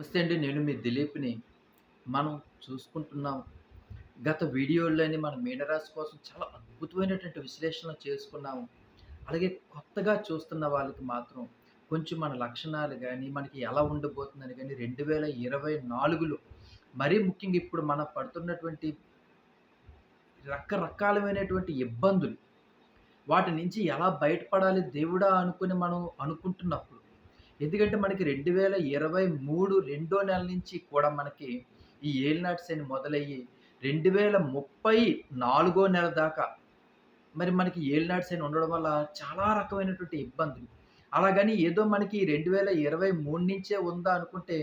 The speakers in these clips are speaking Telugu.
నమస్తే అండి నేను మీ దిలీప్‌ని. మనం చూసుకుంటున్నాం. గత వీడియోల్లోని మన మీనరాశి కోసం చాలా అద్భుతమైనటువంటి విశ్లేషణలు చేసుకున్నాము. అలాగే కొత్తగా చూస్తున్న వాళ్ళకి మాత్రం కొంచెం మన లక్షణాలు కానీ మనకి ఎలా ఉండబోతుందని కానీ రెండు వేల ఇరవై నాలుగులో మరీ ముఖ్యంగా ఇప్పుడు మనం పడుతున్నటువంటి రకరకాలమైనటువంటి ఇబ్బందులు, వాటి నుంచి ఎలా బయటపడాలి దేవుడా అనుకుని మనం అనుకుంటున్నప్పుడు ఎందుకంటే మనకి 2023 రెండో నెల నుంచి కూడా మనకి ఈ ఏలినాటి శని మొదలయ్యి 2034 నెల దాకా మరి మనకి ఏలినాటి శని ఉండడం వల్ల చాలా రకమైనటువంటి ఇబ్బందులు. అలాగని ఏదో మనకి 2023 నుంచే ఉందా అనుకుంటే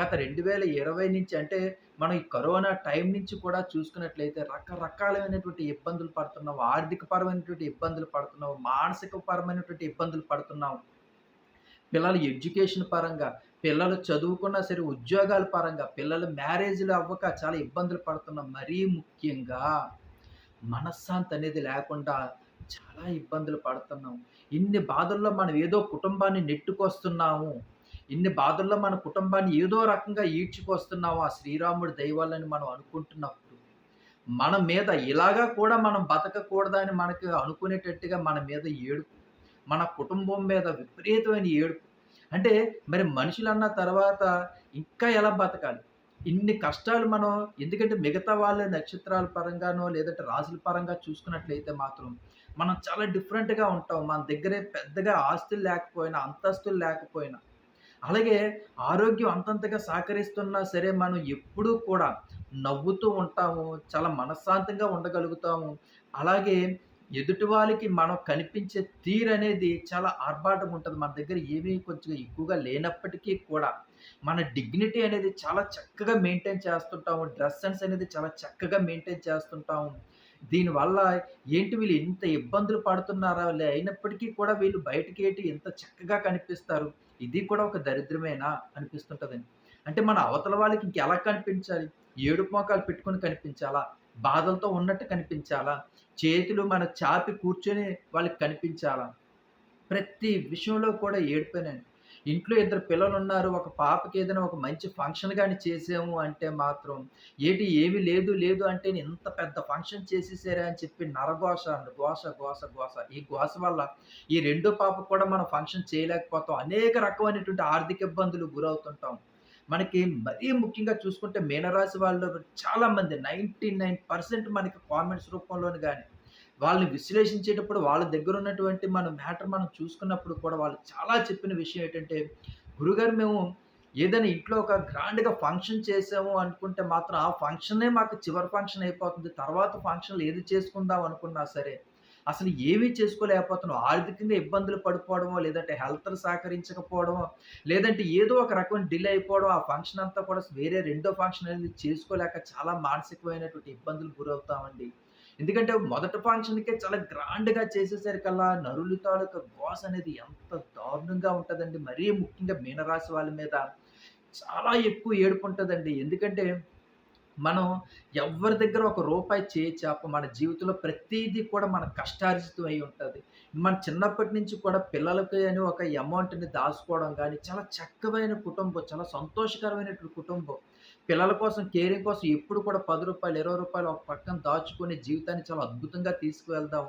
గత 2020 నుంచి అంటే మనం ఈ కరోనా టైం నుంచి కూడా చూసుకున్నట్లయితే రకరకాలమైనటువంటి ఇబ్బందులు పడుతున్నాం. ఆర్థికపరమైనటువంటి ఇబ్బందులు పడుతున్నాం. మానసిక పరమైనటువంటి ఇబ్బందులు పడుతున్నాం. పిల్లలు ఎడ్యుకేషన్ పరంగా, పిల్లలు చదువుకున్నా సరే ఉద్యోగాల పరంగా, పిల్లలు మ్యారేజ్‌లు అవ్వక చాలా ఇబ్బందులు పడుతున్నాం. మరీ ముఖ్యంగా మనశ్శాంతి అనేది లేకుండా చాలా ఇబ్బందులు పడుతున్నాం. ఇన్ని బాధల్లో మనం ఏదో కుటుంబాన్ని నెట్టుకొస్తున్నాము. ఇన్ని బాధల్లో మన కుటుంబాన్ని ఏదో రకంగా ఈడ్చుకొస్తున్నాము ఆ శ్రీరాముడి దైవాలని మనం అనుకుంటున్నప్పుడు, మన మీద ఇలాగా కూడా మనం బతకకూడదని మనకి మనకు అనుకునేటట్టుగా మన మీద ఏడుపు. మన కుటుంబం మీద విపరీతమైన ఏడుపు. అంటే మరి మనుషులన్న తర్వాత ఇంకా ఎలా బతకాలి? ఇన్ని కష్టాలు మనం ఎందుకంటే మిగతా వాళ్ళ నక్షత్రాల పరంగానో, లేదంటే రాజుల పరంగా చూసుకున్నట్లయితే మాత్రం మనం చాలా డిఫరెంట్‌గా ఉంటాం. మన దగ్గరే పెద్దగా ఆస్తులు లేకపోయినా, అంతస్తులు లేకపోయినా, అలాగే ఆరోగ్యం అంతంతగా సహకరిస్తున్నా సరే మనం ఎప్పుడూ కూడా నవ్వుతూ ఉంటాము. చాలా మనశ్శాంతంగా ఉండగలుగుతాము. అలాగే ఎదుటి వాళ్ళకి మనం కనిపించే తీరనేది చాలా ఆర్భాటంగా ఉంటుంది మన దగ్గర ఏమీ కొంచెం ఎక్కువగా లేనప్పటికీ కూడా మన డిగ్నిటీ అనేది చాలా చక్కగా మెయింటైన్ చేస్తుంటాము. డ్రెస్ సెన్స్ అనేది చాలా చక్కగా మెయింటైన్ చేస్తుంటాము. దీనివల్ల ఏంటి వీళ్ళు ఇంత ఇబ్బందులు పడుతున్నారా? లే అయినప్పటికీ కూడా వీళ్ళు బయటికేటి ఇంత చక్కగా కనిపిస్తారు. ఇది కూడా ఒక దరిద్రమేనా అనిపిస్తుంటుందండి అంటే మన అవతల వాళ్ళకి ఇంకెలా కనిపించాలి? ఏడుపు మోకాలు పెట్టుకొని కనిపించాలా? బాధలతో ఉన్నట్టు కనిపించాలా? చేతులు మన చాపి కూర్చొని వాళ్ళకి కనిపించాలా? ప్రతి విషయంలో కూడా ఏడిపోయినాను ఇంట్లో ఇద్దరు పిల్లలు ఉన్నారు ఒక పాపకి ఏదైనా ఒక మంచి ఫంక్షన్ కానీ చేసాము అంటే మాత్రం, ఏటి ఏమి లేదు, లేదు అంటే ఇంత పెద్ద ఫంక్షన్ చేసేసారా అని చెప్పి నరఘోష, ఘోష, ఘోష, ఘోష. ఈ ఘోష వల్ల ఈ రెండో పాపకు కూడా మనం ఫంక్షన్ చేయలేకపోతాం. అనేక రకమైనటువంటి ఆర్థిక ఇబ్బందులు గురవుతుంటాం. మనకి మరీ ముఖ్యంగా చూసుకుంటే మీనరాశి వాళ్ళు చాలామంది 99% మనకి కామెంట్స్ రూపంలోని కానీ వాళ్ళని విశ్లేషించేటప్పుడు వాళ్ళ దగ్గర ఉన్నటువంటి మన మ్యాటర్ మనం చూసుకున్నప్పుడు కూడా వాళ్ళు చాలా చెప్పిన విషయం ఏంటంటే, గురుగారు మేము ఏదైనా ఇంట్లో ఒక గ్రాండ్‌గా ఫంక్షన్ చేసాము అనుకుంటే మాత్రం ఆ ఫంక్షనే మాకు చివరి ఫంక్షన్ అయిపోతుంది. తర్వాత ఫంక్షన్‌లు ఏది చేసుకుందాం అనుకున్నా సరే, అసలు ఏమీ చేసుకోలేకపోతున్నావు? ఆర్థికంగా ఇబ్బందులు పడిపోవడమో, లేదంటే హెల్త్ సహకరించకపోవడమో, లేదంటే ఏదో ఒక రకం డిలే అయిపోవడం, ఆ ఫంక్షన్ అంతా కూడా వేరే రెండో ఫంక్షన్ అనేది చేసుకోలేక చాలా మానసికమైనటువంటి ఇబ్బందులు గురవుతామండి. ఎందుకంటే మొదటి ఫంక్షన్‌కే చాలా గ్రాండ్‌గా చేసేసరికల్లా నరులు తాలూకా గోస అనేది ఎంత దారుణంగా ఉంటుందండి. మరీ ముఖ్యంగా మీనరాశి వాళ్ళ మీద చాలా ఎక్కువ ఏడుపు ఉంటుందండి. ఎందుకంటే మనం ఎవ్వరి దగ్గర ఒక రూపాయి చేయి మన జీవితంలో ప్రతిదీ కూడా మన కష్టార్జితం అయి ఉంటుంది మన చిన్నప్పటి నుంచి కూడా పిల్లలకి అని ఒక అమౌంట్‌ని దాచుకోవడం కానీ చాలా చక్కమైన కుటుంబం, చాలా సంతోషకరమైనటువంటి కుటుంబం. పిల్లల కోసం, కేరింగ్ కోసం ఎప్పుడు కూడా పది రూపాయలు ఇరవై రూపాయలు ఒక పక్కన దాచుకొని జీవితాన్ని చాలా అద్భుతంగా తీసుకువెళ్దాం.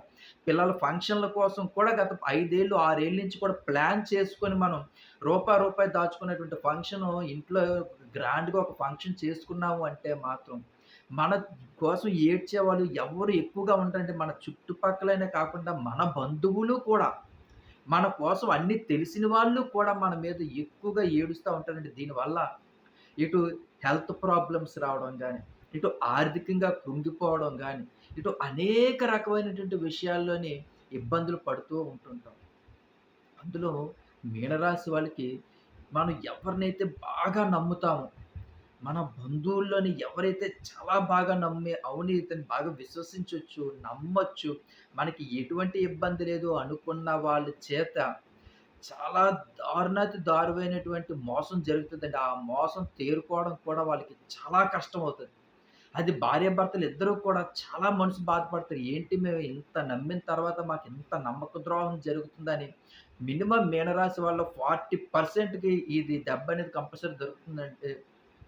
పిల్లల ఫంక్షన్‌ల కోసం కూడా గత 5 ఏళ్ళు, 6 ఏళ్ళ నుంచి కూడా ప్లాన్ చేసుకొని మనం రూపాయి, రూపాయి దాచుకునేటువంటి ఫంక్షను ఇంట్లో గ్రాండ్‌గా ఒక ఫంక్షన్ చేసుకున్నాము అంటే మాత్రం, మన కోసం ఏడ్చే వాళ్ళు ఎవ్వరు ఎక్కువగా ఉంటారంటే మన చుట్టుపక్కలైనా కాకుండా మన బంధువులు కూడా, మన కోసం అన్నీ తెలిసిన వాళ్ళు కూడా మన మీద ఎక్కువగా ఏడుస్తూ ఉంటారండి. దీనివల్ల ఇటు హెల్త్ ప్రాబ్లమ్స్ రావడం కానీ ఇటు ఆర్థికంగా కృంగిపోవడం కానీ ఇటు అనేక రకమైనటువంటి విషయాల్లోని ఇబ్బందులు పడుతూ ఉంటుంటాం. అందులో మీనరాశి వాళ్ళకి మనం ఎవరినైతే బాగా నమ్ముతామో, మన బంధువుల్లోని ఎవరైతే చాలా బాగా నమ్మి, అవును బాగా విశ్వసించవచ్చు నమ్మచ్చు మనకి ఎటువంటి ఇబ్బంది లేదు అనుకున్న వాళ్ళ చేత చాలా దారుణాతి దారువైనటువంటి మోసం జరుగుతుందండి ఆ మోసం తేరుకోవడం కూడా వాళ్ళకి చాలా కష్టమవుతుంది అది భార్యాభర్తలు ఇద్దరూ కూడా చాలా మనసు బాధపడతారు. ఏంటి మేము ఇంత నమ్మిన తర్వాత మాకు ఇంత నమ్మక ద్రోహం జరుగుతుందని మినిమం మీనరాశి వాళ్ళ ఫార్టీ పర్సెంట్కి ఇది దెబ్బ అనేది కంపల్సరీ దొరుకుతుందంటే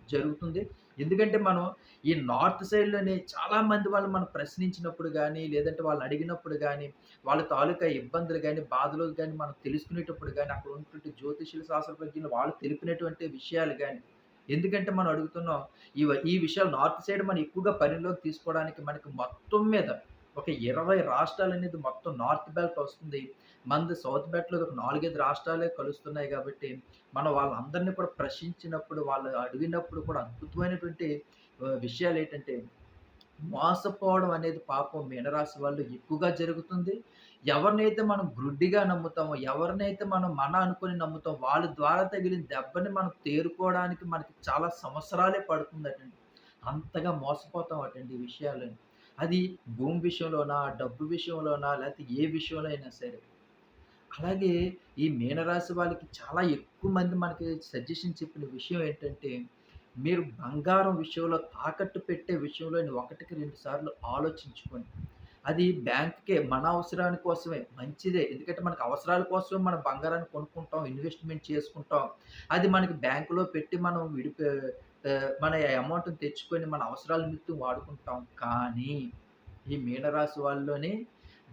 జరుగుతుంది. ఎందుకంటే మనం ఈ నార్త్ సైడ్‌లోని చాలామంది వాళ్ళు మనం ప్రశ్నించినప్పుడు కానీ లేదంటే వాళ్ళని అడిగినప్పుడు కానీ వాళ్ళ తాలూకా ఇబ్బందులు కానీ బాధలు కానీ మనం తెలుసుకునేటప్పుడు కానీ అక్కడ ఉన్నటువంటి జ్యోతిష్యుల శాస్త్రజ్ఞులు వాళ్ళు తెలిపినటువంటి విషయాలు కానీ ఎందుకంటే మనం అడుగుతున్నాం ఈ ఈ విషయాలు నార్త్ సైడ్ మనం ఎక్కువగా పరిలోకి తీసుకోవడానికి మనకి మొత్తం మీద ఒక ఇరవై రాష్ట్రాలు అనేది మొత్తం నార్త్ బెల్ట్ వస్తుంది. మనది సౌత్ బెట్లో ఒక 4, 5 రాష్ట్రాలే కలుస్తున్నాయి కాబట్టి మనం వాళ్ళందరిని కూడా ప్రశ్నించినప్పుడు, వాళ్ళు అడిగినప్పుడు కూడా అద్భుతమైనటువంటి విషయాలు ఏంటంటే మోసపోవడం అనేది పాపం మీనరాశి వాళ్ళు ఎక్కువగా జరుగుతుంది. ఎవరినైతే మనం గ్రుడ్డిగా నమ్ముతామో, ఎవరినైతే మనం మన అనుకుని నమ్ముతాం వాళ్ళ ద్వారా తగిలిన దెబ్బని మనం తేరుకోవడానికి మనకి చాలా సంవత్సరాలే పడుతుందటండి. అంతగా మోసపోతాం అటండి ఈ విషయాలని. అది భూమి విషయంలోనా, డబ్బు విషయంలోనా, లేకపోతే ఏ విషయంలో అయినా సరే. అలాగే ఈ మీనరాశి వాళ్ళకి చాలా ఎక్కువ మంది మనకి సజెషన్ చెప్పిన విషయం ఏంటంటే, మీరు బంగారం విషయంలో తాకట్టు పెట్టే విషయంలోని ఒకటికి రెండు సార్లు ఆలోచించుకోండి. అది బ్యాంక్‌కే మన అవసరాని కోసమే మంచిదే. ఎందుకంటే మనకు అవసరాల కోసమే మనం బంగారాన్ని కొనుక్కుంటాం, ఇన్వెస్ట్‌మెంట్ చేసుకుంటాం. అది మనకి బ్యాంకులో పెట్టి మనం విడిపే మన అమౌంట్‌ని తెచ్చుకొని మన అవసరాల నిమిత్తం వాడుకుంటాం. కానీ ఈ మీనరాశి వాళ్ళలోని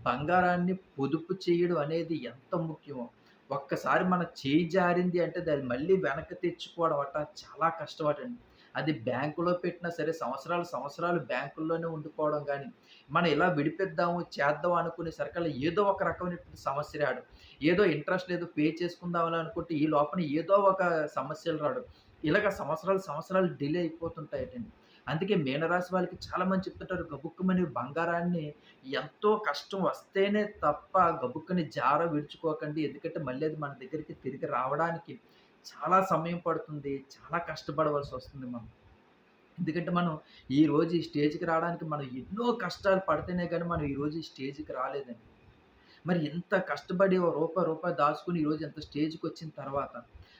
బంగారాన్ని పొదుపు చేయడం అనేది ఎంత ముఖ్యమో, ఒక్కసారి మన చేయి జారింది అంటే దాన్ని మళ్ళీ వెనక్కి తెచ్చుకోవడం అట చాలా కష్టపడండి అది బ్యాంకులో పెట్టినా సరే సంవత్సరాలు, సంవత్సరాలు బ్యాంకుల్లోనే ఉండిపోవడం కానీ మనం ఇలా విడిపిద్దాము, చేద్దాం అనుకునే సరికల్లా ఏదో ఒక రకమైనటువంటి సమస్య రాడు. ఏదో ఇంట్రెస్ట్ లేదు పే చేసుకుందామని అనుకుంటే ఈ లోపల ఏదో ఒక సమస్యలు రాడు ఇలాగ సంవత్సరాలు, సంవత్సరాలు డిలే అయిపోతుంటాయటండి. అందుకే మీనరాశి వాళ్ళకి చాలా మంది చెప్తుంటారు గబుక్కుమని బంగారాన్ని ఎంతో కష్టం వస్తేనే తప్ప గబుక్కని జార విడుచుకోకండి. ఎందుకంటే మళ్ళీ అది మన దగ్గరికి తిరిగి రావడానికి చాలా సమయం పడుతుంది. చాలా కష్టపడవలసి వస్తుంది మనం. ఎందుకంటే మనం ఈరోజు ఈ స్టేజ్‌కి రావడానికి మనం ఎన్నో కష్టాలు పడితేనే కానీ మనం ఈరోజు ఈ స్టేజ్‌కి రాలేదండి. మరి ఇంత కష్టపడి ఓ రూపాయి, రూపాయి దాచుకుని ఈరోజు ఇంత స్టేజ్‌కొచ్చిన తర్వాత,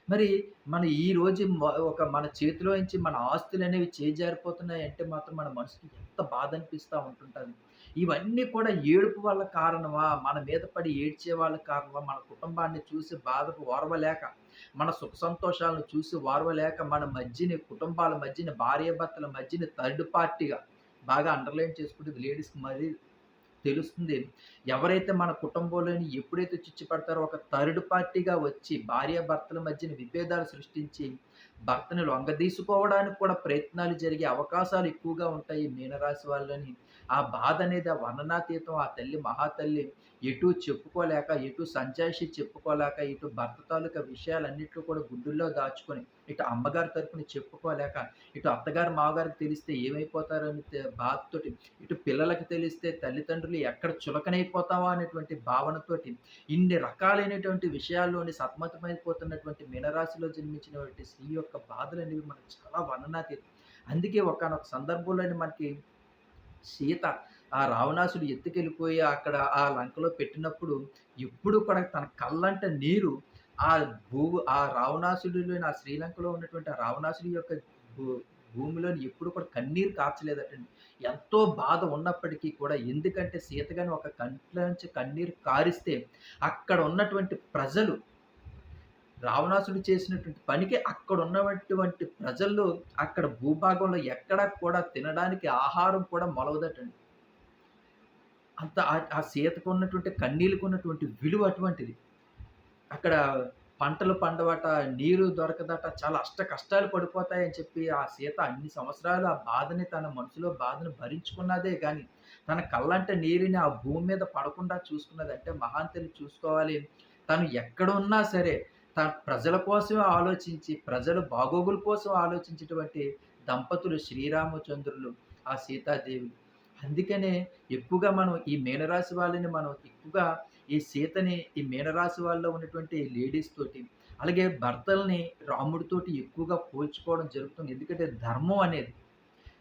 మరి మన ఈరోజు రోజు ఒక మన చేతిలో నుంచి మన ఆస్తులనేవి చేజారిపోతున్నాయంటే మాత్రం మన మనసుకి ఎంత బాధ అనిపిస్తూ ఉంటుంటుంది ఇవన్నీ కూడా ఏడుపు వల్ల కారణమా? మన మీద పడి ఏడ్చే వాళ్ళ కారణమా? మన కుటుంబాన్ని చూసి బాధకు ఓర్వలేక, మన సుఖ సంతోషాలను చూసి ఓర్వలేక, మన మధ్యని కుటుంబాల మధ్యన భార్యాభర్తల మధ్యన థర్డ్ పార్టీగా బాగా అండర్‌లైన్ చేసుకుంటే లేడీస్‌కి మరీ తెలుస్తుంది. ఎవరైతే మన కుటుంబంలోని ఎప్పుడైతే చిచ్చు పెడతారో ఒక థర్డ్ పార్టీగా వచ్చి భార్యాభర్తల మధ్యన విభేదాలు సృష్టించి, భర్తని లొంగదీసుకోవడానికి కూడా ప్రయత్నాలు జరిగే అవకాశాలు ఎక్కువగా ఉంటాయి మీనరాశి వాళ్ళని. ఆ బాధనేది ఆ వర్ణనాతీతం. ఆ తల్లి మహాతల్లి ఎటూ చెప్పుకోలేక, ఎటు సంజాయిషి చెప్పుకోలేక, ఇటు భర్త తాలూకా విషయాలన్నిట్లో కూడా గుడ్డుల్లో దాచుకొని, ఇటు అమ్మగారి తరపున చెప్పుకోలేక, ఇటు అత్తగారు, మామగారికి తెలిస్తే ఏమైపోతారని బాధతోటి, ఇటు పిల్లలకి తెలిస్తే తల్లిదండ్రులు ఎక్కడ చులకనైపోతావా అనేటువంటి భావనతోటి, ఇన్ని రకాలైనటువంటి విషయాల్లోని సతమతమైపోతున్నటువంటి మీనరాశిలో జన్మించినటువంటి స్త్రీ యొక్క బాధలు అనేవి మనకు చాలా వర్ణనాతీతం. అందుకే ఒకనొక సందర్భంలోని మనకి సీత ఆ రావణాసుడు ఎత్తుకెళ్ళిపోయి అక్కడ ఆ లంకలో పెట్టినప్పుడు ఎప్పుడు కూడా తన కళ్ళంట నీరు ఆ భూ ఆ రావణాసుడిలోని ఆ శ్రీలంకలో ఉన్నటువంటి ఆ రావణాసుడి యొక్క భూ భూమిలోని ఎప్పుడు కూడా కన్నీరు కార్చలేదటండి. ఎంతో బాధ ఉన్నప్పటికీ కూడా ఎందుకంటే సీతగాని ఒక కంట్లోంచి కన్నీరు కారిస్తే అక్కడ ఉన్నటువంటి ప్రజలు రావణాసుడు చేసినటువంటి పనికి అక్కడ ఉన్నటువంటి ప్రజల్లో అక్కడ భూభాగంలో ఎక్కడా కూడా తినడానికి ఆహారం కూడా మొలవదటండి. అంత ఆ సీతకు ఉన్నటువంటి కన్నీళ్ళకు ఉన్నటువంటి విలువ అటువంటిది. అక్కడ పంటలు పండవట, నీరు దొరకదట, చాలా అష్ట కష్టాలు పడిపోతాయని చెప్పి ఆ సీత అన్ని సంవత్సరాలు ఆ బాధని తన మనసులో బాధను భరించుకున్నదే కానీ తన కళ్ళంట నీరుని ఆ భూమి మీద పడకుండా చూసుకున్నదంటే మహాంతని చూసుకోవాలి. తను ఎక్కడున్నా సరే, త ప్రజల కోసం ఆలోచించి, ప్రజల బాగోగుల కోసం ఆలోచించేటువంటి దంపతులు శ్రీరామచంద్రులు, ఆ సీతాదేవి. అందుకనే ఎక్కువగా మనం ఈ మీనరాశి వాళ్ళని మనం ఎక్కువగా ఈ సీతని ఈ మీనరాశి వాళ్ళలో ఉన్నటువంటి లేడీస్ తోటి, అలాగే భర్తల్ని రాముడితోటి ఎక్కువగా పోల్చుకోవడం జరుగుతుంది. ఎందుకంటే ధర్మం అనేది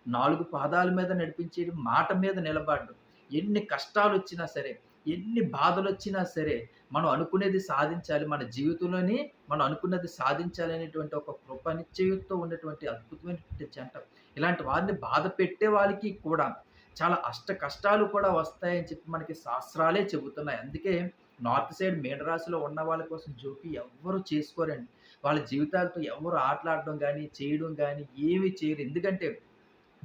నాలుగు పాదాల మీద నడిపించేది మాట మీద నిలబడడం. ఎన్ని కష్టాలు వచ్చినా సరే, ఎన్ని బాధలు వచ్చినా సరే, మనం అనుకునేది సాధించాలి. మన జీవితంలోని మనం అనుకున్నది సాధించాలి అనేటువంటి ఒక కృప నిశ్చయంతో ఉన్నటువంటి అద్భుతమైనటువంటి జంట. ఇలాంటి వారిని బాధ పెట్టే వాళ్ళకి కూడా చాలా అష్ట కష్టాలు కూడా వస్తాయని చెప్పి మనకి శాస్త్రాలే చెబుతున్నాయి. అందుకే నార్త్ సైడ్ మేడరాశిలో ఉన్న వాళ్ళ కోసం జోకి ఎవ్వరు చేసుకోరండి. వాళ్ళ జీవితాలతో ఎవరు ఆటలాడడం కానీ చేయడం కానీ ఏమీ చేయరు. ఎందుకంటే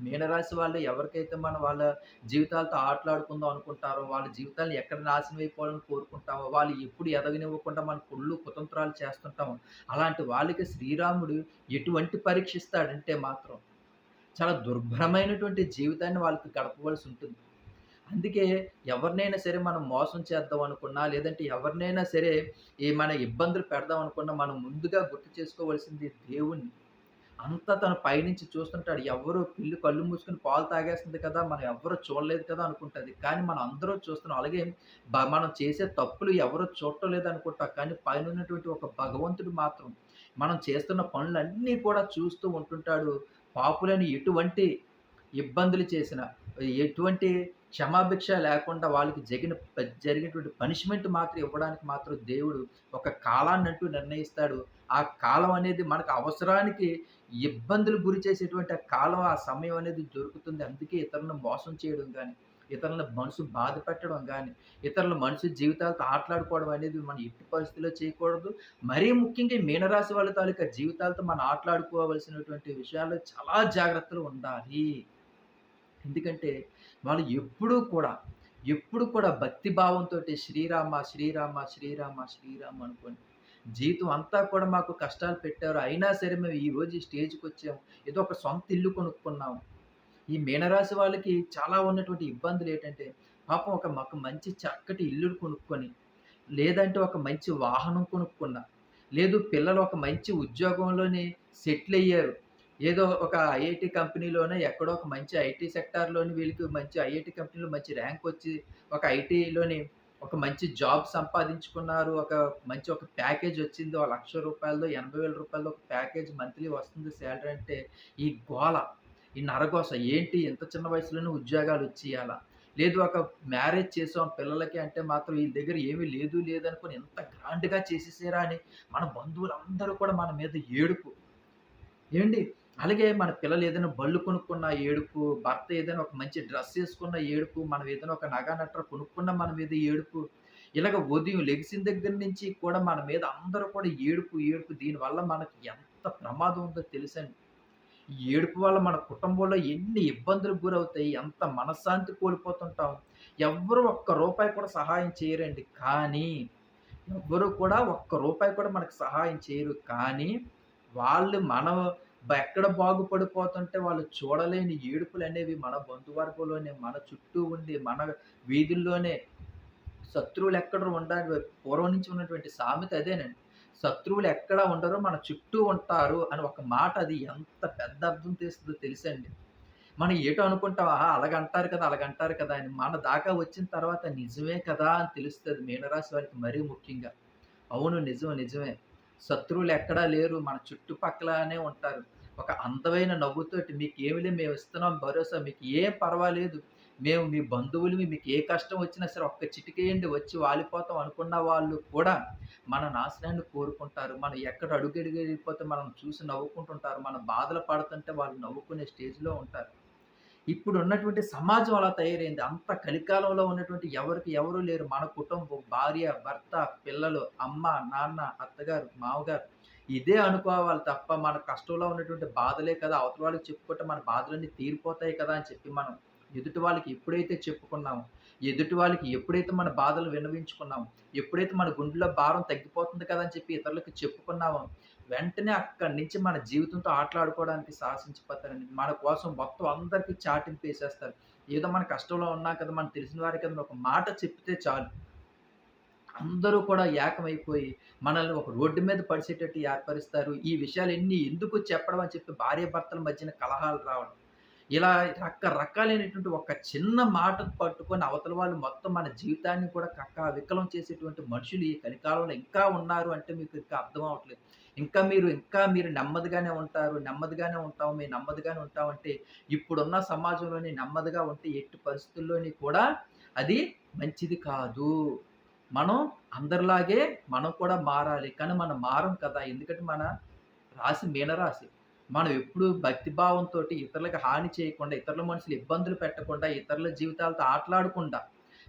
మీనరాశి వాళ్ళు ఎవరికైతే మనం వాళ్ళ జీవితాలతో ఆటలాడుకుందాం అనుకుంటారో, వాళ్ళ జీవితాలు ఎక్కడ నాశనం అయిపోవాలని కోరుకుంటామో, వాళ్ళు ఎప్పుడు ఎదగనివ్వకుండా మన కుళ్ళు, కుతంత్రాలు చేస్తుంటామో, అలాంటి వాళ్ళకి శ్రీరాముడు ఎటువంటి పరీక్షిస్తాడంటే మాత్రం, చాలా దుర్భరమైనటువంటి జీవితాన్ని వాళ్ళకి గడపవలసి ఉంటుంది. అందుకే ఎవరినైనా సరే మనం మోసం చేద్దాం అనుకున్నా, లేదంటే ఎవరినైనా సరే ఏమైనా ఇబ్బందులు పెడదాం అనుకున్నా, మనం ముందుగా గుర్తు చేసుకోవాల్సింది దేవుణ్ణి అంతా తను పైనుంచి చూస్తుంటాడు. ఎవ్వరు పిల్లి కళ్ళు మూసుకొని పాలు తాగేస్తుంది కదా! మనం ఎవ్వరు చూడలేదు కదా! అనుకుంటుంది కానీ మనం అందరూ చూస్తున్నాం. అలాగే మనం చేసే తప్పులు ఎవరు చూడటం లేదనుకుంటాం. కానీ పైనున్నటువంటి ఒక భగవంతుడు మాత్రం మనం చేస్తున్న పనులన్నీ కూడా చూస్తూ ఉంటుంటాడు. పాపులని ఎటువంటి ఇబ్బందులు చేసిన ఎటువంటి క్షమాభిక్ష లేకుండా వాళ్ళకి జరిగిన జరిగినటువంటి పనిష్మెంట్ మాత్రం ఇవ్వడానికి మాత్రం దేవుడు ఒక కాలాన్నంటూ నిర్ణయిస్తాడు. ఆ కాలం అనేది మనకు అవసరానికి ఇబ్బందులు గురి చేసేటువంటి ఆ కాలం, ఆ సమయం అనేది దొరుకుతుంది. అందుకే ఇతరులను మోసం చేయడం కానీ ఇతరుల మనసు బాధ పెట్టడం కానీ ఇతరుల మనసు జీవితాలతో ఆటలాడుకోవడం అనేది మనం ఎట్టి పరిస్థితిలో చేయకూడదు. మరీ ముఖ్యంగా మీనరాశి వాళ్ళ తాలూకా జీవితాలతో మనం ఆటలాడుకోవలసినటువంటి విషయాల్లో చాలా జాగ్రత్తలు ఉండాలి. ఎందుకంటే వాళ్ళు ఎప్పుడూ కూడా, ఎప్పుడు కూడా భక్తి భావంతో శ్రీరామ, శ్రీరామ, శ్రీరామ, శ్రీరామ అనుకోని జీవితం అంతా కూడా మాకు కష్టాలు పెట్టారు. అయినా సరే మేము ఈరోజు ఈ స్టేజ్‌కొచ్చాము. ఏదో ఒక సొంత ఇల్లు కొనుక్కున్నాము. ఈ మీనరాశి వాళ్ళకి చాలా ఉన్నటువంటి ఇబ్బందులు ఏంటంటే పాపం ఒక మాకు మంచి చక్కటి ఇల్లు కొనుక్కొని, లేదంటే ఒక మంచి వాహనం కొనుక్కున్నా, లేదు పిల్లలు ఒక మంచి ఉద్యోగంలోని సెటిల్ అయ్యారు. ఏదో ఒక ఐఐటీ కంపెనీలోనే ఎక్కడో ఒక మంచి ఐటీ సెక్టార్‌లోని వీళ్ళకి మంచి ఐఐటీ కంపెనీలో మంచి ర్యాంక్ వచ్చి, ఒక ఐటీలోని ఒక మంచి జాబ్ సంపాదించుకున్నారు. ఒక మంచి ఒక ప్యాకేజ్ వచ్చింది. ఒక లక్ష రూపాయలతో ఎనభై వేల రూపాయలతో ఒక ప్యాకేజ్ మంత్లీ వస్తుంది శాలరీ అంటే, ఈ గోల, ఈ నరగోస ఏంటి ఇంత చిన్న వయసులోనే ఉద్యోగాలు వచ్చేయాలా? లేదు ఒక మ్యారేజ్ చేసాం పిల్లలకి అంటే మాత్రం వీళ్ళ దగ్గర ఏమీ లేదు లేదనుకోని ఎంత గ్రాండ్‌గా చేసేసారా అని మన బంధువులందరూ కూడా మన మీద ఏడుపు. ఏంటి అలాగే మన పిల్లలు ఏదైనా బళ్ళు కొనుక్కున్న ఏడుపు, భర్త ఏదైనా ఒక మంచి డ్రెస్ వేసుకున్న ఏడుపు, మనం ఏదైనా ఒక నగ నట్ర కొనుక్కున్న మన మీద ఏడుపు. ఇలాగ ఉదయం లెగిసిన దగ్గర నుంచి కూడా మన మీద అందరూ కూడా ఏడుపు, ఏడుపు దీనివల్ల మనకి ఎంత ప్రమాదం ఉందో తెలుసండి. ఏడుపు వల్ల మన కుటుంబంలో ఎన్ని ఇబ్బందులకు గురవుతాయి, ఎంత మనశ్శాంతి కోల్పోతుంటాం. ఎవ్వరు ఒక్క రూపాయి కూడా సహాయం చేయరండి. కానీ, ఎవ్వరు కూడా ఒక్క రూపాయి కూడా మనకు సహాయం చేయరు. కానీ, వాళ్ళు మన ఎక్కడ బాగుపడిపోతుంటే వాళ్ళు చూడలేని ఏడుపులనేవి మన బంధువర్గంలోనే, మన చుట్టూ ఉండి, మన వీధుల్లోనే శత్రువులు ఎక్కడ ఉండాలి పూర్వం నుంచి ఉన్నటువంటి సామెత అదేనండి. శత్రువులు ఎక్కడ ఉండరో మన చుట్టూ ఉంటారు అని ఒక మాట అది ఎంత పెద్ద అర్థం చేస్తుందో తెలుసండి. మనం ఏటో అనుకుంటాం. ఆహా! అలాగంటారు కదా! అలాగంటారు కదా! అని మన దాకా వచ్చిన తర్వాత నిజమే కదా! అని తెలుస్తుంది మీనరాశి వారికి మరీ ముఖ్యంగా. అవును. నిజం. నిజమే. శత్రువులు ఎక్కడా లేరు. మన చుట్టుపక్కలనే ఉంటారు. ఒక అందమైన నవ్వుతోటి మీకు ఏమిలే మేము ఇస్తున్నాం భరోసా. మీకు ఏం పర్వాలేదు. మేము మీ బంధువులు మీకు ఏ కష్టం వచ్చినా సరే ఒక్క చిటికేయండి వచ్చి వాలిపోతాం అనుకున్న వాళ్ళు కూడా మన నాశనాన్ని కోరుకుంటారు. మనం ఎక్కడ అడుగు వెళ్ళిపోతే మనం చూసి నవ్వుకుంటుంటారు. మన బాధలు పడుతుంటే వాళ్ళు నవ్వుకునే స్టేజ్‌లో ఉంటారు. ఇప్పుడున్నటువంటి సమాజం అలా తయారైంది. అంత కలికాలంలో ఉన్నటువంటి ఎవరికి ఎవరు లేరు. మన కుటుంబం, భార్య, భర్త, పిల్లలు, అమ్మ, నాన్న, అత్తగారు, మామగారు ఇదే అనుకోవాలి తప్ప మన కష్టంలో ఉన్నటువంటి బాధలే కదా! అవతల వాళ్ళకి చెప్పుకుంటే మన బాధలన్నీ తీరిపోతాయి కదా! అని చెప్పి మనం ఎదుటి వాళ్ళకి ఎప్పుడైతే చెప్పుకున్నామో, ఎదుటి వాళ్ళకి ఎప్పుడైతే మన బాధలు విన్నవించుకున్నామో, ఎప్పుడైతే మన గుండెలో భారం తగ్గిపోతుంది కదా! అని చెప్పి ఇతరులకు చెప్పుకున్నామో, వెంటనే అక్కడి నుంచి మన జీవితంతో ఆటలాడుకోవడానికి సాహసించిపోతారండి. మన కోసం మొత్తం అందరికి చాటింపేసేస్తారు. ఏదో మన కష్టంలో ఉన్నా కదా! మనకు తెలిసిన వారికి కదా ఒక మాట చెప్తే చాలు. అందరూ కూడా ఏకమైపోయి మనల్ని ఒక రోడ్డు మీద పడిసేటట్టు ఏర్పరుస్తారు. ఈ విషయాలన్నీ ఎందుకు చెప్పడం అని చెప్పి భార్యాభర్తల మధ్యన కలహాలు రావడం. ఇలా రకరకాలైనటువంటి ఒక చిన్న మాట పట్టుకొని అవతల వాళ్ళు మొత్తం మన జీవితాన్ని కూడా కకావికలం చేసేటువంటి మనుషులు ఈ కలికాలంలో ఇంకా ఉన్నారు అంటే మీకు ఇంకా అర్థం అవట్లేదు ఇంకా మీరు ఇంకా మీరు నెమ్మదిగానే ఉంటారు. నెమ్మదిగానే ఉంటాం. మేము నెమ్మదిగానే ఉంటామంటే ఇప్పుడున్న సమాజంలోని నెమ్మదిగా ఉంటే ఎట్టి పరిస్థితుల్లోని కూడా అది మంచిది కాదు. మనం అందరిలాగే మనం కూడా మారాలి. కానీ మనం మారం కదా! ఎందుకంటే మన రాశి మీనరాశి. మనం ఎప్పుడు భక్తిభావంతో ఇతరులకు హాని చేయకుండా, ఇతరుల మనుషులు ఇబ్బందులు పెట్టకుండా, ఇతరుల జీవితాలతో ఆటలాడకుండా,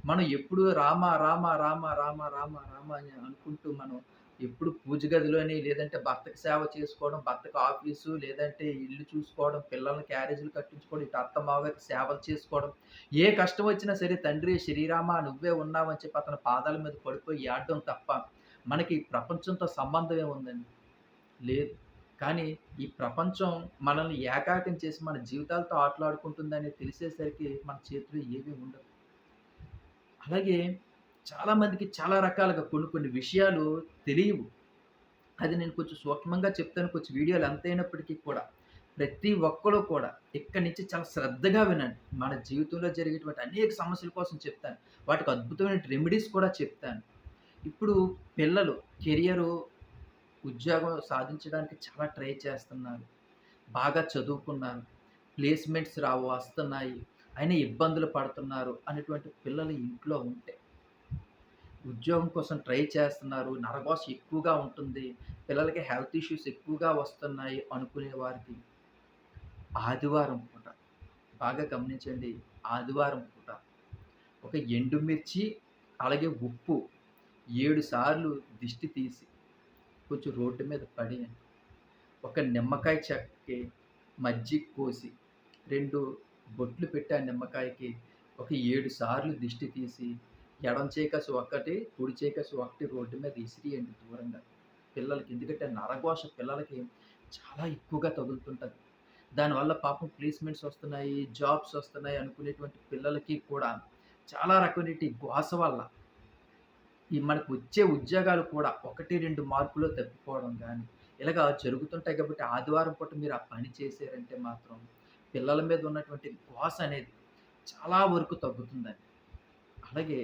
మనం ఎప్పుడు రామ, రామ, రామ, రామ, రామ, రామ అని అనుకుంటూ మనం ఎప్పుడు పూజ గదిలోని లేదంటే భర్తకి సేవ చేసుకోవడం, భర్తకు ఆఫీసు లేదంటే ఇల్లు చూసుకోవడం, పిల్లల్ని క్యారేజీలు కట్టించుకోవడం, ఇటు అత్త మావగారికి సేవలు చేసుకోవడం. ఏ కష్టం వచ్చినా సరే తండ్రి శ్రీరామ నువ్వే ఉన్నావని చెప్పి అతని పాదాల మీద పడిపోయి ఆడడం తప్ప మనకి ప్రపంచంతో సంబంధమే ఉందండి లేదు. కానీ ఈ ప్రపంచం మనల్ని ఏకాకం చేసి మన జీవితాలతో ఆటలాడుకుంటుందని తెలిసేసరికి మన చేతిలో ఏమీ ఉండదు అలాగే చాలామందికి చాలా రకాలుగా కొన్ని కొన్ని విషయాలు తెలియవు. అది నేను కొంచెం సూక్ష్మంగా చెప్తాను కొంచెం వీడియోలు అంతైనప్పటికీ కూడా. ప్రతి ఒక్కరు కూడా ఇక్కడి నుంచి చాలా శ్రద్ధగా వినండి. మన జీవితంలో జరిగేటువంటి అనేక సమస్యల కోసం చెప్తాను. వాటికి అద్భుతమైన రెమెడీస్ కూడా చెప్తాను. ఇప్పుడు పిల్లలు కెరియరు, ఉద్యోగం సాధించడానికి చాలా ట్రై చేస్తున్నారు. బాగా చదువుకున్నారు. ప్లేస్‌మెంట్స్ రావు వస్తున్నాయి. అయినా ఇబ్బందులు పడుతున్నారు అనేటువంటి పిల్లలు ఇంట్లో ఉంటే ఉద్యోగం కోసం ట్రై చేస్తున్నారు. నరఘోష ఎక్కువగా ఉంటుంది. పిల్లలకి హెల్త్ ఇష్యూస్ ఎక్కువగా వస్తున్నాయి అనుకునే వారికి ఆదివారం పూట బాగా గమనించండి. ఆదివారం పూట ఒక ఎండుమిర్చి, అలాగే ఉప్పు ఏడు సార్లు దిష్టి తీసి కొంచెం రోడ్డు మీద పడి ఒక నిమ్మకాయ చెక్కకి మజ్జిగ కోసి రెండు బొట్లు పెట్టి ఆ నిమ్మకాయకి ఒక ఏడు సార్లు దిష్టి తీసి ఎడమ చేకసి ఒక్కటి, కుడి చేకసి ఒకటి రోడ్డు మీద ఇసిరియండి దూరంగా. పిల్లలకి ఎందుకంటే నరఘోష పిల్లలకి చాలా ఎక్కువగా తగులుతుంటుంది దానివల్ల పాపం ప్లేస్‌మెంట్స్ వస్తున్నాయి, జాబ్స్ వస్తున్నాయి అనుకునేటువంటి పిల్లలకి కూడా చాలా రకమైనటి ఘోష వల్ల ఈ మనకు వచ్చే ఉద్యోగాలు కూడా 1, 2 మార్కులో తప్పిపోవడం కానీ ఇలాగ జరుగుతుంటాయి కాబట్టి ఆదివారం పూట మీరు ఆ పని చేశారంటే మాత్రం పిల్లల మీద ఉన్నటువంటి ఘోష అనేది చాలా వరకు తగ్గుతుందండి. అలాగే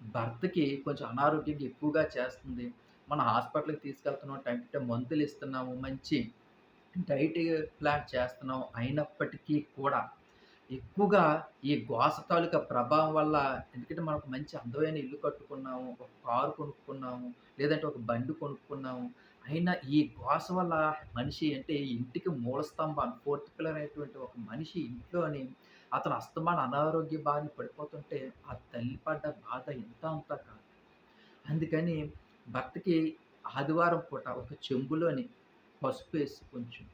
భర్తకి కొంచెం అనారోగ్యం ఎక్కువగా చేస్తుంది. మనం హాస్పిటల్‌కి తీసుకెళ్తున్నాం. టైం టు టైం మందులు ఇస్తున్నాము. మంచి డైట్ ప్లాన్ చేస్తున్నాం. అయినప్పటికీ కూడా ఎక్కువగా ఈ గోస తాలూకా ప్రభావం వల్ల ఎందుకంటే మనకు మంచి అందమైన ఇల్లు కట్టుకున్నాము. ఒక కారు కొనుక్కున్నాము. లేదంటే ఒక బండి కొనుక్కున్నాము. అయినా ఈ గోస వల్ల మనిషి అంటే ఇంటికి మూల స్తంభం ఫోర్త్ పిల్లర్ అయినటువంటి ఒక మనిషి ఇంట్లోని అతను అస్తమాన అనారోగ్య బారిన పడిపోతుంటే ఆ తల్లి పడ్డ బాధ ఎంత అంత కాదు. అందుకని భర్తకి ఆదివారం పూట ఒక చెంబులోని పసుపు వేసి కొంచెం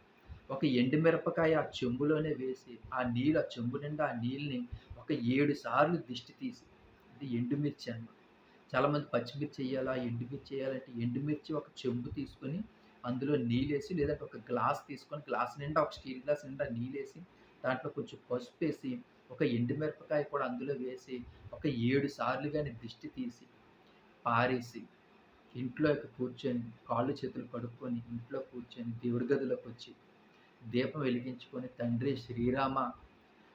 ఒక ఎండుమిరపకాయ ఆ చెంబులోనే వేసి, ఆ నీళ్ళు ఆ చెంబు నిండా ఆ నీళ్ళని ఒక ఏడు సార్లు దిష్టి తీసి ఇది ఎండుమిర్చి అన్నమాట. చాలామంది పచ్చిమిర్చి వేయాలా ఎండుమిర్చి వేయాలంటే ఎండుమిర్చి ఒక చెంబు తీసుకొని అందులో నీళ్ళేసి లేదంటే ఒక గ్లాస్ తీసుకొని గ్లాస్ నిండా ఒక స్టీల్ గ్లాస్ నిండా నీళ్ళేసి దాంట్లో కొంచెం పసుపేసి, ఒక ఎండుమిరపకాయ కూడా అందులో వేసి ఒక ఏడు సార్లు కానీ దిష్టి తీసి, పారేసి ఇంట్లోకి కూర్చొని కాళ్ళు చేతులు కడుక్కొని ఇంట్లో కూర్చొని దేవుడి గదిలోకి వచ్చి దీపం వెలిగించుకొని తండ్రి శ్రీరామ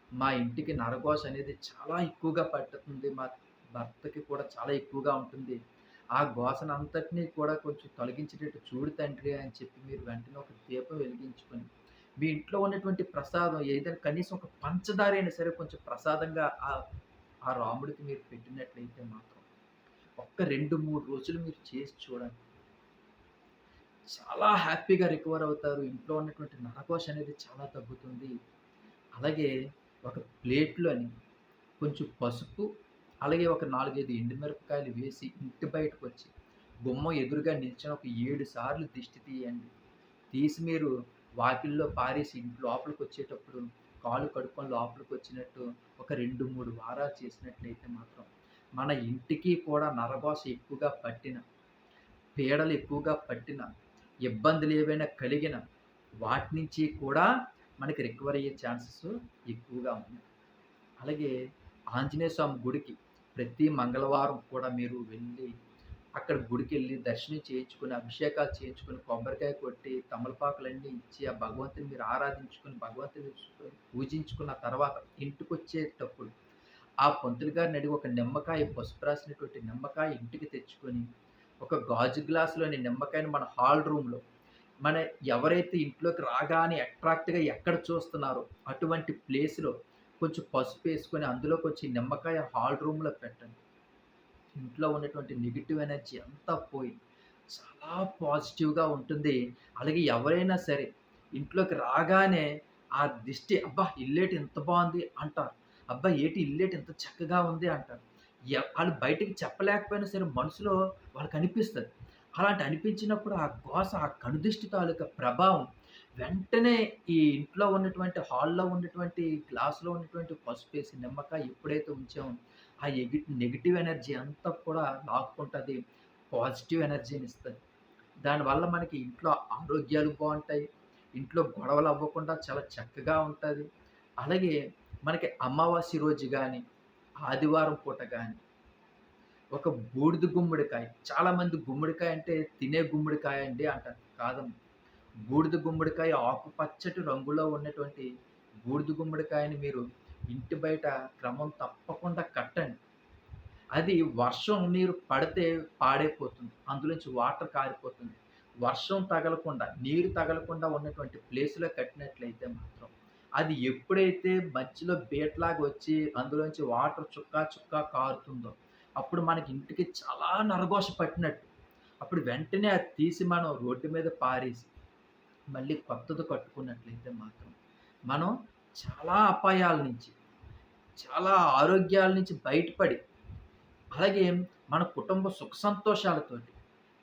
మా ఇంటికి నరఘోష అనేది చాలా ఎక్కువగా పట్టుతుంది. మా భర్తకి కూడా చాలా ఎక్కువగా ఉంటుంది. ఆ ఘోషనంతటిని కూడా కొంచెం తొలగించేటట్టు చూడు తండ్రి అని చెప్పి మీరు వెంటనే ఒక దీపం వెలిగించుకొని, మీ ఇంట్లో ఉన్నటువంటి ప్రసాదం ఏదైనా కనీసం ఒక పంచదార అయినా సరే కొంచెం ప్రసాదంగా ఆ ఆ రాముడికి మీరు పెట్టినట్లయితే మాత్రం ఒక్క 2, 3 రోజులు మీరు చేసి చూడండి. చాలా హ్యాపీగా రికవర్ అవుతారు. ఇంట్లో ఉన్నటువంటి నరకోశ అనేది చాలా తగ్గుతుంది. అలాగే ఒక ప్లేట్‌లోని కొంచెం పసుపు, అలాగే ఒక 4, 5 ఎండుమిరపకాయలు వేసి ఇంటి బయటకొచ్చి గుమ్మం ఎదురుగా నిల్చొని ఒక ఏడు సార్లు దిష్టి తీయండి. తీసి మీరు వాకిల్లో పారేసి ఇంటి లోపలికొచ్చేటప్పుడు కాళ్ళు కడుక్కొని లోపలికొచ్చినట్టు ఒక 2, 3 వారాలు చేసినట్లయితే మాత్రం మన ఇంటికి కూడా నరబాస ఎక్కువగా పట్టిన, పీడలు ఎక్కువగా పట్టిన, ఇబ్బందులు ఏవైనా కలిగిన వాటి నుంచి కూడా మనకి రికవర్ అయ్యే ఛాన్సెస్ ఎక్కువగా ఉన్నాయి. అలాగే ఆంజనేయ స్వామి గుడికి ప్రతి మంగళవారం కూడా మీరు వెళ్ళి అక్కడ గుడికెళ్ళి దర్శనం చేయించుకొని, అభిషేకాలు చేయించుకొని, కొబ్బరికాయ కొట్టి, తమలపాకులన్నీ ఇచ్చి ఆ భగవంతుని మీరు ఆరాధించుకొని, భగవంతుని పూజించుకున్న తర్వాత ఇంటికి వచ్చేటప్పుడు ఆ పంతులు గారిని అడిగి ఒక నిమ్మకాయ పసుపు రాసినటువంటి నిమ్మకాయ ఇంటికి తెచ్చుకొని, ఒక గాజు గ్లాసులోని నిమ్మకాయని మన హాల్ రూమ్‌లో మన ఎవరైతే ఇంట్లోకి రాగానే అట్రాక్ట్‌గా ఎక్కడ చూస్తున్నారో అటువంటి ప్లేస్‌లో కొంచెం పసుపు వేసుకొని అందులో కొంచెం నిమ్మకాయ హాల్ రూమ్‌లో పెట్టండి. ఇంట్లో ఉన్నటువంటి నెగిటివ్ ఎనర్జీ అంతా పోయి చాలా పాజిటివ్‌గా ఉంటుంది. అలాగే ఎవరైనా సరే ఇంట్లోకి రాగానే ఆ దిష్టి అబ్బా! ఇల్లేటి ఇంత బాగుంది అంటారు. అబ్బా! ఏటి ఇల్లేటి ఇంత చక్కగా ఉంది అంటారు. వాళ్ళు బయటికి చెప్పలేకపోయినా సరే మనసులో వాళ్ళకి అనిపిస్తుంది అలాంటి అనిపించినప్పుడు ఆ గోస ఆ కనుదిష్టి తాలూకా ప్రభావం వెంటనే ఈ ఇంట్లో ఉన్నటువంటి హాల్‌లో ఉన్నటువంటి గ్లాసులో ఉన్నటువంటి పసుపేసి, నిమ్మకాయ ఎప్పుడైతే ఉంచామో ఆ ఎగి నెగెటివ్ ఎనర్జీ అంతా కూడా లాక్కుంటుంది పాజిటివ్ ఎనర్జీని ఇస్తుంది దానివల్ల మనకి ఇంట్లో ఆరోగ్యాలు బాగుంటాయి ఇంట్లో గొడవలు అవ్వకుండా చాలా చక్కగా ఉంటుంది అలాగే మనకి అమావాస్య రోజు కానీ ఆదివారం పూట కానీ ఒక బూడిద గుమ్మడికాయ చాలామంది గుమ్మడికాయ అంటే తినే గుమ్మడికాయ అండి అంటారు. కాదమ్మ. బూడిద గుమ్మడికాయ ఆకుపచ్చటి రంగులో ఉన్నటువంటి బూడిద గుమ్మడికాయని మీరు ఇంటి బయట క్రమం తప్పకుండా కట్టండి. అది వర్షం నీరు పడితే పాడైపోతుంది. అందులోంచి వాటర్ కారిపోతుంది. వర్షం తగలకుండా, నీరు తగలకుండా ఉన్నటువంటి ప్లేస్‌లో కట్టినట్లయితే మాత్రం, అది ఎప్పుడైతే మధ్యలో బేట్లాగా వచ్చి అందులోంచి వాటర్ చుక్క చుక్క కారుతుందో, అప్పుడు మనకి ఇంటికి చాలా నరఘోష పట్టినట్టు. అప్పుడు వెంటనే అది తీసి మనం రోడ్డు మీద పారేసి, మళ్ళీ కొత్తది కట్టుకున్నట్లయితే మాత్రం, మనం చాలా అపాయాల నుంచి, చాలా ఆరోగ్యాల నుంచి బయటపడి అలాగే మన కుటుంబ సుఖ సంతోషాలతోటి,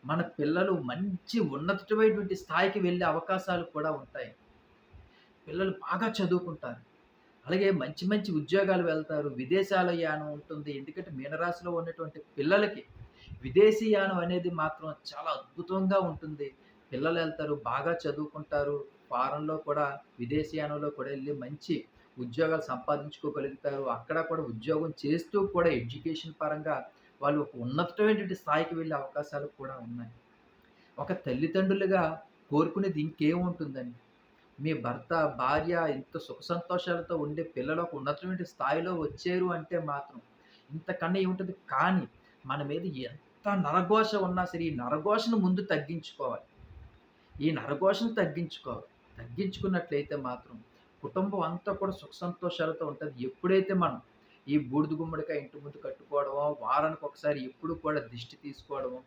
మన పిల్లలు మంచి ఉన్నతమైనటువంటి స్థాయికి వెళ్ళే అవకాశాలు కూడా ఉంటాయి. పిల్లలు బాగా చదువుకుంటారు. అలాగే మంచి మంచి ఉద్యోగాలు వెళ్తారు. విదేశాల యానం ఉంటుంది. ఎందుకంటే మీనరాశిలో ఉన్నటువంటి పిల్లలకి విదేశీ యానం అనేది మాత్రం చాలా అద్భుతంగా ఉంటుంది. పిల్లలు వెళ్తారు బాగా చదువుకుంటారు. వారంలో కూడా విదేశీయానంలో కూడా వెళ్ళి మంచి ఉద్యోగాలు సంపాదించుకోగలుగుతారు. అక్కడ కూడా ఉద్యోగం చేస్తూ కూడా ఎడ్యుకేషన్ పరంగా వాళ్ళు ఒక ఉన్నతమైనటువంటి స్థాయికి వెళ్ళే అవకాశాలు కూడా ఉన్నాయి. ఒక తల్లిదండ్రులుగా కోరుకునేది ఇంకేముంటుందని మీ భర్త, భార్య ఇంత సుఖ సంతోషాలతో ఉండే పిల్లలు ఒక ఉన్నతమైన స్థాయిలో వచ్చారు అంటే మాత్రం ఇంతకన్నా ఏముంటుంది కానీ మన మీద ఎంత నరఘోష ఉన్నా సరే, ఈ నరఘోషను ముందు తగ్గించుకోవాలి. ఈ నరఘోషను తగ్గించుకోవాలి. తగ్గించుకున్నట్లయితే మాత్రం కుటుంబం అంతా కూడా సుఖ సంతోషాలతో ఉంటుంది ఎప్పుడైతే మనం ఈ బూడిద గుమ్మడికాయ ఇంటి ముందు కట్టుకోవడమో, వారానికి ఒకసారి ఎప్పుడు కూడా దిష్టి తీసుకోవడము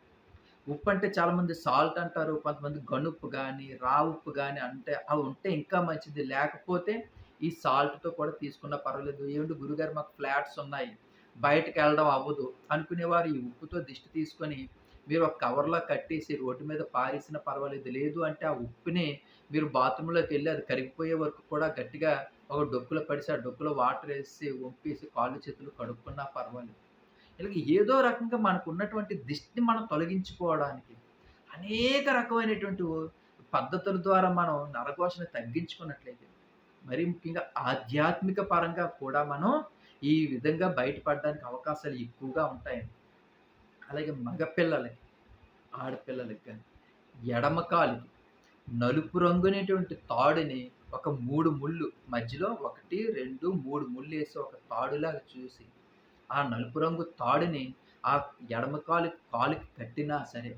ఉప్పు అంటే చాలామంది సాల్ట్ అంటారు. కొంతమంది గనుప్పు కానీ రా ఉప్పు కానీ అంటే అవి ఉంటే ఇంకా మంచిది. లేకపోతే ఈ సాల్ట్‌తో కూడా తీసుకున్నా పర్వాలేదు. ఏమిటి గురుగారు మాకు ఫ్లాట్స్ ఉన్నాయి. బయటకెళ్ళడం అవ్వదు అనుకునేవారు ఈ ఉప్పుతో దిష్టి తీసుకొని మీరు ఒక కవర్‌లో కట్టేసి రోడ్డు మీద పారేసినా పర్వాలేదు. లేదు అంటే ఆ ఉప్పుని మీరు బాత్రూంలోకి వెళ్ళి అది కరిగిపోయే వరకు కూడా గట్టిగా ఒక డొక్కులో పడిసి ఆ డొక్కులో వాటర్ వేసి వంపేసి కాళ్ళు, చేతులు కడుక్కున్నా పర్వాలేదు. ఇలాగ ఏదో రకంగా మనకు ఉన్నటువంటి దిష్టిని మనం తొలగించుకోవడానికి అనేక రకమైనటువంటి పద్ధతుల ద్వారా మనం నరఘోషను తగ్గించుకున్నట్లయితే, మరి ముఖ్యంగా ఆధ్యాత్మిక పరంగా కూడా మనం ఈ విధంగా బయటపడడానికి అవకాశాలు ఎక్కువగా ఉంటాయండి. అలాగే మగపిల్లలకి ఆడపిల్లలకి కానీ ఎడమ కాలుకి నలుపు రంగునేటువంటి తాడుని ఒక మూడు ముళ్ళు మధ్యలో ఒకటి రెండు మూడు ముళ్ళు వేసి ఒక తాడులాగా చూసి, ఆ నలుపు రంగు తాడుని ఆ ఎడమ కాలు కాలుకి కట్టినా సరే,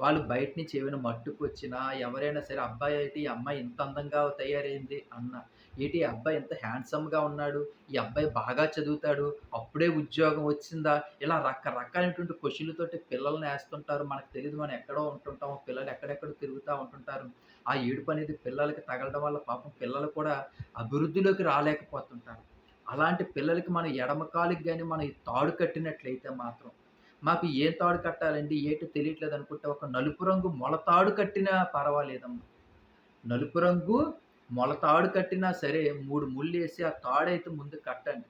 వాళ్ళు బయట నుంచి ఏమైనా మట్టుకొచ్చినా, ఎవరైనా సరే అబ్బాయి ఏంటి ఈ అమ్మాయి ఇంత అందంగా తయారైంది అన్న ఏటి ఈ అబ్బాయి ఇంత హ్యాండ్సమ్‌గా ఉన్నాడు, ఈ అబ్బాయి బాగా చదువుతాడు, అప్పుడే ఉద్యోగం వచ్చిందా, ఇలా రకరకాలైనటువంటి క్వశ్చన్లతోటి పిల్లల్ని వేస్తుంటారు. మనకు తెలియదు మనం ఎక్కడో ఉంటుంటామో. పిల్లలు ఎక్కడెక్కడో తిరుగుతూ ఉంటుంటారు. ఆ ఏడుపనేది పిల్లలకి తగలడం వల్ల పాపం పిల్లలు కూడా అభివృద్ధిలోకి రాలేకపోతుంటారు. అలాంటి పిల్లలకి మనం ఎడమకాలికి కానీ మనం తాడు కట్టినట్లయితే మాత్రం, మాకు ఏ తాడు కట్టాలండి ఏటో తెలియట్లేదు అనుకుంటే ఒక నలుపు రంగు మొలతాడు కట్టినా పర్వాలేదమ్మా. నలుపు రంగు మొలతాడు కట్టినా సరే మూడు ముళ్ళు వేసి ఆ తాడైతే ముందు కట్టండి.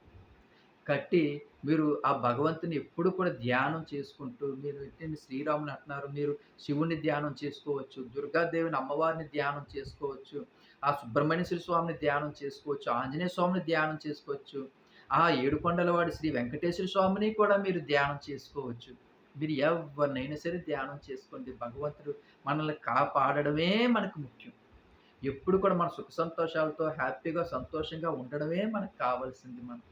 కట్టి మీరు ఆ భగవంతుని ఎప్పుడు కూడా ధ్యానం చేసుకుంటూ మీరు శ్రీరాముని అంటున్నారు. మీరు శివుని ధ్యానం చేసుకోవచ్చు. దుర్గాదేవిని అమ్మవారిని ధ్యానం చేసుకోవచ్చు. ఆ సుబ్రహ్మణ్యేశ్వర స్వామిని ధ్యానం చేసుకోవచ్చు. ఆంజనేయ స్వామిని ధ్యానం చేసుకోవచ్చు. ఆ ఏడుకొండలవాడి శ్రీ వెంకటేశ్వర స్వామిని కూడా మీరు ధ్యానం చేసుకోవచ్చు. మీరు ఎవరినైనా సరే ధ్యానం చేసుకోండి. భగవంతుడు మనల్ని కాపాడడమే మనకు ముఖ్యం. ఎప్పుడు కూడా మన సుఖ సంతోషాలతో హ్యాపీగా, సంతోషంగా ఉండడమే మనకు కావాల్సింది మనం.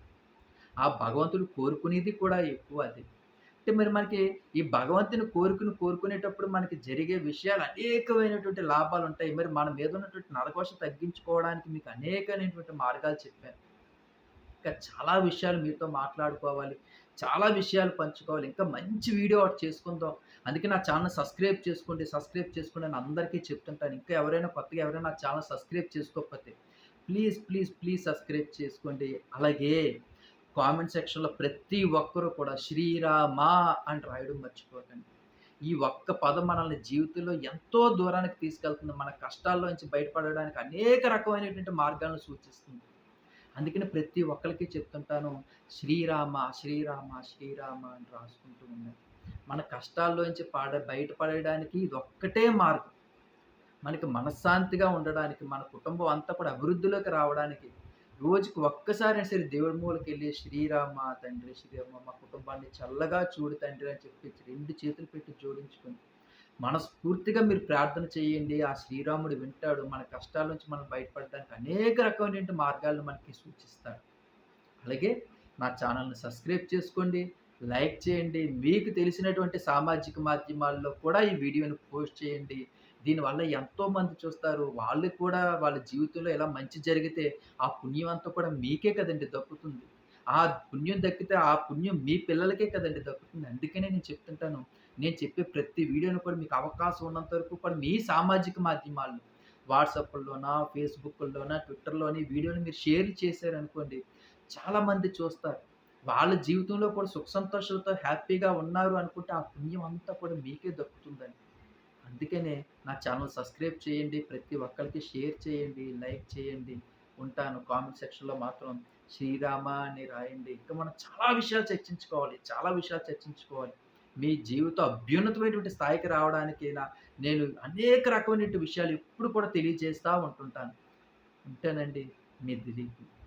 ఆ భగవంతుడు కోరుకునేది కూడా ఎక్కువ అదే. అంటే మరి మనకి ఈ భగవంతుని కోరుకుని కోరుకునేటప్పుడు మనకి జరిగే విషయాలు అనేకమైనటువంటి లాభాలు ఉంటాయి మరి మన మీద ఉన్నటువంటి నరకోశ తగ్గించుకోవడానికి మీకు అనేకమైనటువంటి మార్గాలు చెప్పాను. ఇంకా చాలా విషయాలు మీతో మాట్లాడుకోవాలి. చాలా విషయాలు పంచుకోవాలి. ఇంకా మంచి వీడియో ఒకటి చేసుకుందాం. అందుకే నా ఛానల్ సబ్స్క్రైబ్ చేసుకోండి. సబ్స్క్రైబ్ చేసుకోండి అని అందరికీ చెప్తుంటాను. ఇంకా ఎవరైనా కొత్తగా ఎవరైనా నా ఛానల్ సబ్స్క్రైబ్ చేసుకోకపోతే ప్లీజ్, ప్లీజ్, ప్లీజ్ సబ్స్క్రైబ్ చేసుకోండి. అలాగే కామెంట్ సెక్షన్‌లో ప్రతి ఒక్కరూ కూడా శ్రీరామ అని రాయడం మర్చిపోకండి. ఈ ఒక్క పదం మనల్ని జీవితంలో ఎంతో దూరానికి తీసుకెళ్తుంది. మన కష్టాల్లో నుంచి బయటపడడానికి అనేక రకమైనటువంటి మార్గాలను సూచిస్తుంది. అందుకని ప్రతి ఒక్కరికి చెప్తుంటాను శ్రీరామ, శ్రీరామ, శ్రీరామ అని రాసుకుంటూ ఉండండి. మన కష్టాల్లోంచి పడ బయటపడడానికి ఒక్కటే మార్గం. మనకి మనశ్శాంతిగా ఉండడానికి, మన కుటుంబం అంతా కూడా అభివృద్ధిలోకి రావడానికి రోజుకి ఒక్కసారి సరే దేవుడి మూలకెళ్ళి శ్రీరామ తండ్రి, శ్రీరామ మా కుటుంబాన్ని చల్లగా చూడు తండ్రి అని చెప్పి రెండు చేతులు పెట్టి జోడించుకొని, మనస్ఫూర్తిగా మీరు ప్రార్థన చేయండి. ఆ శ్రీరాముడు వింటాడు. మన కష్టాల నుంచి మనం బయటపడడానికి అనేక రకమైనటువంటి మార్గాలను మనకి సూచిస్తాడు. అలాగే నా ఛానల్ని సబ్స్క్రైబ్ చేసుకోండి. లైక్ చేయండి. మీకు తెలిసినటువంటి సామాజిక మాధ్యమాల్లో కూడా ఈ వీడియోని పోస్ట్ చేయండి. దీనివల్ల ఎంతోమంది చూస్తారు. వాళ్ళు కూడా వాళ్ళ జీవితంలో ఇలా మంచి జరిగితే ఆ పుణ్యం అంతా కూడా మీకే కదండి దక్కుతుంది. ఆ పుణ్యం దక్కితే ఆ పుణ్యం మీ పిల్లలకే కదండి దక్కుతుంది. అందుకనే నేను చెప్తుంటాను. నేను చెప్పే ప్రతి వీడియోను కూడా మీకు అవకాశం ఉన్నంత వరకు కూడా మీ సామాజిక మాధ్యమాలను వాట్సాప్లోనా ఫేస్‌బుక్‌ల్లోనా, ట్విట్టర్‌లోని వీడియోని మీరు షేర్ చేశారనుకోండి చాలామంది చూస్తారు. వాళ్ళ జీవితంలో కూడా సుఖ సంతోషాలతో హ్యాపీగా ఉన్నారు అనుకుంటే ఆ పుణ్యం అంతా కూడా మీకే దక్కుతుందండి. అందుకనే నా ఛానల్ సబ్స్క్రైబ్ చేయండి. ప్రతి ఒక్కరికి షేర్ చేయండి. లైక్ చేయండి. ఉంటాను. కామెంట్ సెక్షన్‌లో మాత్రం శ్రీరామ అని రాయండి. ఇంకా మనం చాలా విషయాలు చర్చించుకోవాలి. చాలా విషయాలు చర్చించుకోవాలి. మీ జీవితం అభ్యున్నతమైనటువంటి స్థాయికి రావడానికైనా నేను అనేక రకమైనటువంటి విషయాలు ఎప్పుడు కూడా తెలియజేస్తూ ఉంటుంటాను. ఉంటానండి. మీ దిలీప్.